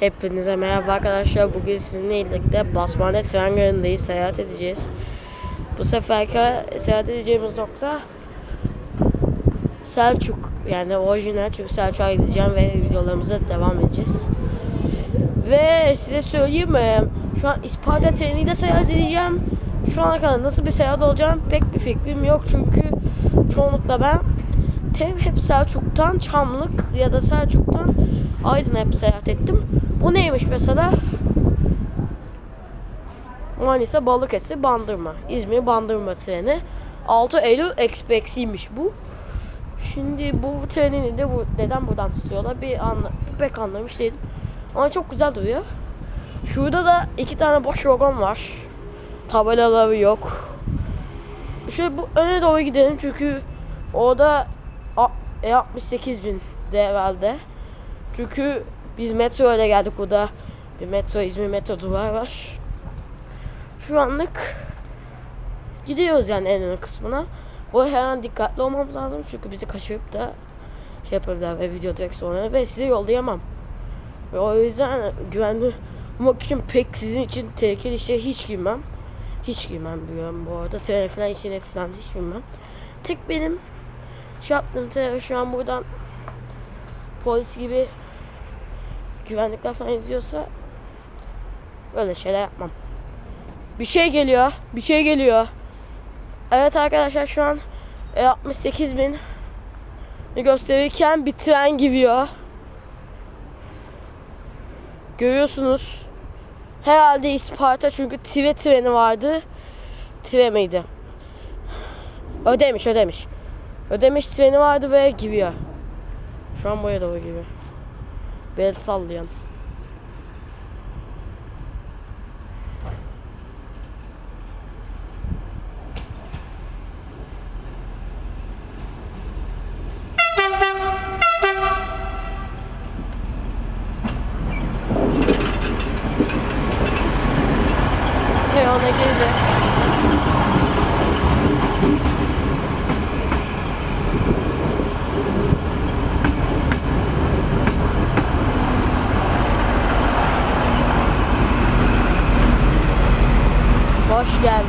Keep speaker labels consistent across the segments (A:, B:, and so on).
A: Hepinize merhaba arkadaşlar. Bugün sizinle birlikte Basmane tren garındayız. Seyahat edeceğiz. Bu seferki seyahat edeceğimiz nokta Selçuk. Yani orijinal çünkü Selçuk'a gideceğim ve videolarımıza devam edeceğiz. Ve size söyleyeyim mi? Şu an İsparta treniyle seyahat edeceğim. Şu ana kadar nasıl bir seyahat olacağım pek bir fikrim yok çünkü çoğunlukla ben Tev hep Selçuk'tan Çamlık ya da Selçuk'tan Aydın hep seyahat ettim. Bu neymiş mesela? Manisa, Balıkesir, Bandırma. İzmir, Bandırma treni. 6 Eylül Express'iymiş bu. Şimdi bu trenini de bu neden buradan tutuyorlar bir anla, pek anlamış değilim. Ama çok güzel duruyor. Şurada da iki tane boş vagon var. Tabelaları yok. Şöyle bu öne doğru gidelim çünkü orada a- E68 bin de. Çünkü biz metro ile geldik burada. Bir metro, İzmir metro duvar var. Şu anlık gidiyoruz yani en ön kısmına. Bu her an dikkatli olmamız lazım çünkü bizi kaçırıp da şey yapabilirler ve video direkt sonra ve sizi yollayamam. Ve o yüzden güvenli olmak için pek sizin için tehlikeli işe hiç girmem. Hiç girmem biliyorum bu arada. Tren falan içine falan hiç girmem. Tek benim şey yaptığım tren şu an buradan polis gibi güvenlikler falan izliyorsa böyle şeyler yapmam. Bir şey geliyor. Bir şey geliyor. Evet arkadaşlar şu an e, 68 bin gösterirken bir tren giriyor. Görüyorsunuz. Herhalde İsparta çünkü Tive treni vardı. Tive miydi? Ödemiş ödemiş. Ödemiş treni vardı ve giriyor. Şu an buraya doğru giriyor. Bel sallayan. Hey ona girdi. Hoş geldin.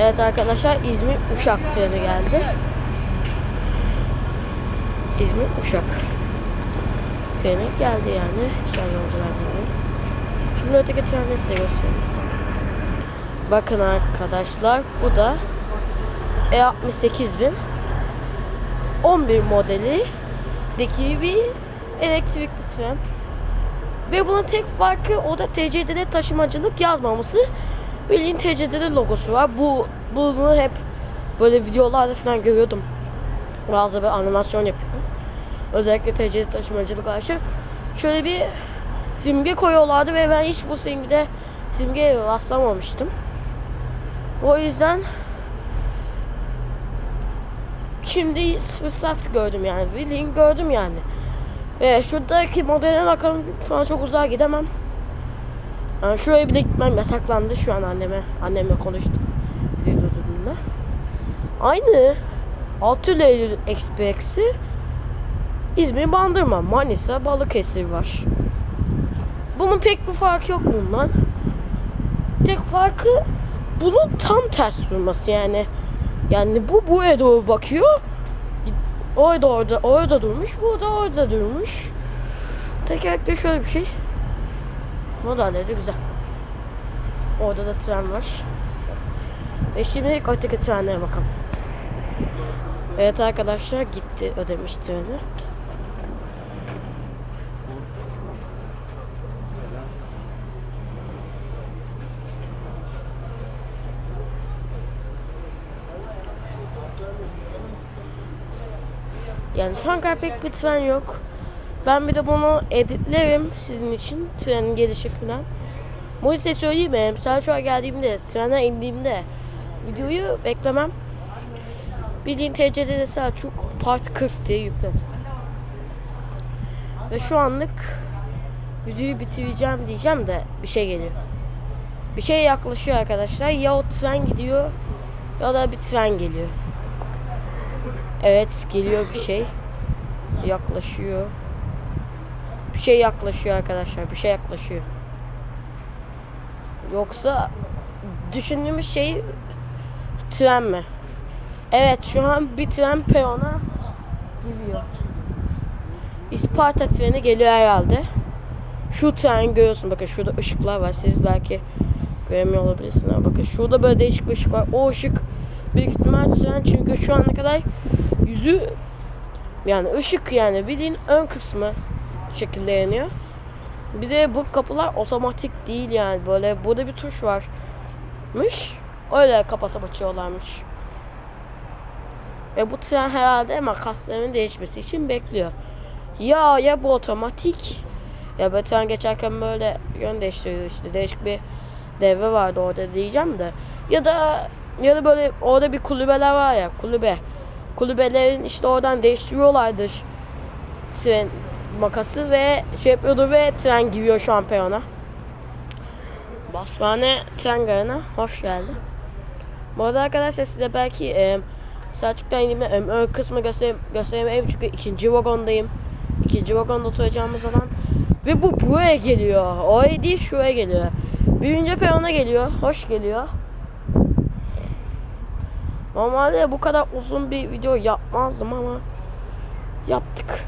A: Evet arkadaşlar İzmir Uşak treni geldi. İzmir Uşak treni geldi yani. Şu an yolcular geliyor. Şimdi öteki treni size göstereyim. Bakın arkadaşlar bu da E68 bin 11 modeli deki bir elektrikli tren. Ve bunun tek farkı o da TCD'de taşımacılık yazmaması. Bildiğin TCD'de logosu var. Bu bunu hep böyle videolarda falan görüyordum. Bazı bir animasyon yapıyor. Özellikle TCD taşımacılık karşı. Şöyle bir simge koyuyorlardı ve ben hiç bu simgede simgeye rastlamamıştım. O yüzden şimdi fırsat gördüm yani. Bildiğin gördüm yani. Ve şuradaki modele bakalım. Şu an çok uzağa gidemem. Yani şuraya bile gitmem yasaklandı şu an anneme. Annemle konuştum. Video durduğunda. Aynı 6 Eylül Express'i İzmir Bandırma, Manisa, Balıkesir var. Bunun pek bir farkı yok bundan. Tek farkı bunun tam ters durması yani. Yani bu buraya doğru bakıyor. Orada orada orada durmuş, bu da orada durmuş. Tekerlekte şöyle bir şey. Modelleri de güzel. Orada da tren var. Ve şimdi öteki trenlere bakalım. Evet arkadaşlar gitti ödemiş treni. Yani şu an pek bir tren yok. Ben bir de bunu editlerim sizin için. Trenin gelişi falan. Bu size söyleyeyim mi? Selçuk'a geldiğimde, trene indiğimde videoyu beklemem. Bildiğin TC'de de Selçuk Part 40 diye yükledim. Ve şu anlık videoyu bitireceğim diyeceğim de bir şey geliyor. Bir şey yaklaşıyor arkadaşlar. Ya o tren gidiyor ya da bir tren geliyor. Evet geliyor bir şey. Yaklaşıyor. Bir şey yaklaşıyor arkadaşlar. Bir şey yaklaşıyor. Yoksa düşündüğümüz şey tren mi? Evet şu an bir tren perona gidiyor. İsparta treni geliyor herhalde. Şu tren görüyorsun bakın şurada ışıklar var. Siz belki göremiyor olabilirsiniz ama bakın şurada böyle değişik bir ışık var. O ışık büyük ihtimal tren çünkü şu ana kadar yüzü yani ışık yani bildiğin ön kısmı şekilde yanıyor. Bir de bu kapılar otomatik değil yani böyle burada bir tuş varmış. Öyle kapatıp açıyorlarmış. Ve bu tren herhalde makaslarının değişmesi için bekliyor. Ya ya bu otomatik ya böyle tren geçerken böyle yön değiştiriyor işte değişik bir devre vardı orada diyeceğim de ya da ya da böyle orada bir kulübeler var ya kulübe kulübelerin işte oradan değiştiriyorlardır tren makası ve şey yapıyordu ve tren giriyor perona. Basmane tren garına hoş geldi. Bu arada arkadaşlar size belki e, Selçuk'tan indiğimde e, ön kısmı göster gösteremeyeyim çünkü ikinci vagondayım. İkinci vagonda oturacağımız zaman. Ve bu buraya geliyor. Oraya değil şuraya geliyor. Birinci perona geliyor. Hoş geliyor. Normalde bu kadar uzun bir video yapmazdım ama yaptık.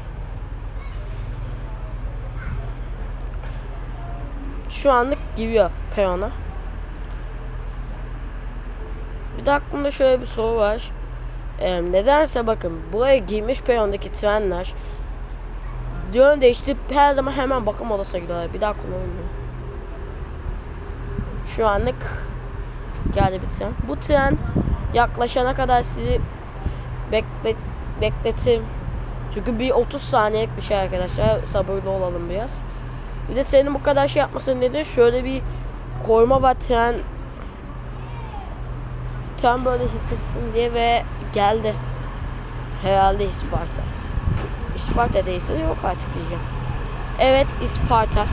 A: Şu anlık giriyor perona. Bir de aklımda şöyle bir soru var. Ee, nedense bakın buraya girmiş perondaki trenler yön değiştirip her zaman hemen bakım odasına gidiyorlar. Bir daha kullanmıyorum. Şu anlık geldi bir tren. Bu tren yaklaşana kadar sizi beklet bekletim. Çünkü bir 30 saniyelik bir şey arkadaşlar. Sabırlı olalım biraz. Bir de trenin bu kadar şey yapmasının nedeni şöyle bir koruma var tren tren böyle hissetsin diye ve geldi. Herhalde Isparta. Isparta değilse de yok artık diyeceğim. Evet Isparta.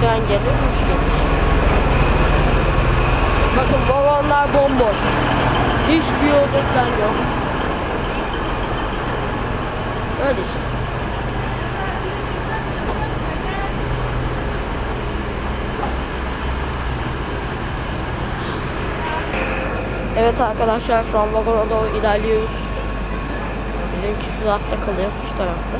A: Tren gelir, hoş gelir. Bakın vagonlar bomboş. Hiçbir tren yok. Öyle işte. Evet arkadaşlar şu an vagona doğru ilerliyoruz. Bizimki şu tarafta kalıyor, şu tarafta.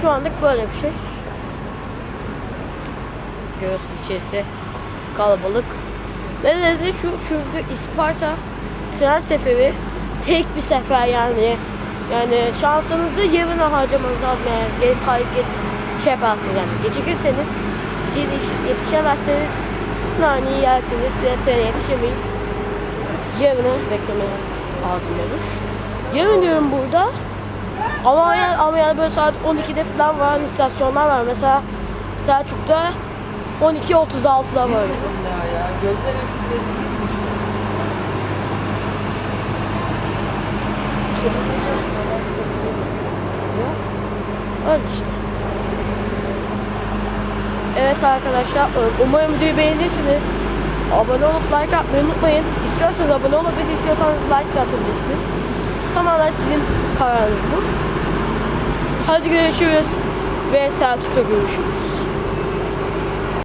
A: Şu anlık böyle bir şey. Göğüs içerisi kalabalık. Nedeni şu çünkü Isparta tren seferi tek bir sefer yani. Yani şansınızı yerine harcamanız lazım yani. Geri kay, ge, şey yaparsınız yani. Gecikirseniz yetiş- yetişemezseniz naneyi yersiniz ve trene yetişemeyip yarını beklemeniz lazım olur. Yarın diyorum burada ama yani, ama yani böyle saat 12'de falan var istasyonlar var. Mesela Selçuk'ta 12.36'da var.
B: Daha ya.
A: Öyle işte. Evet arkadaşlar umarım videoyu beğenirsiniz. Abone olup like atmayı unutmayın. İstiyorsanız abone olabilirsiniz, istiyorsanız like de atabilirsiniz. Tamamen sizin kararınız bu. Hadi görüşürüz ve Selçuk'ta görüşürüz.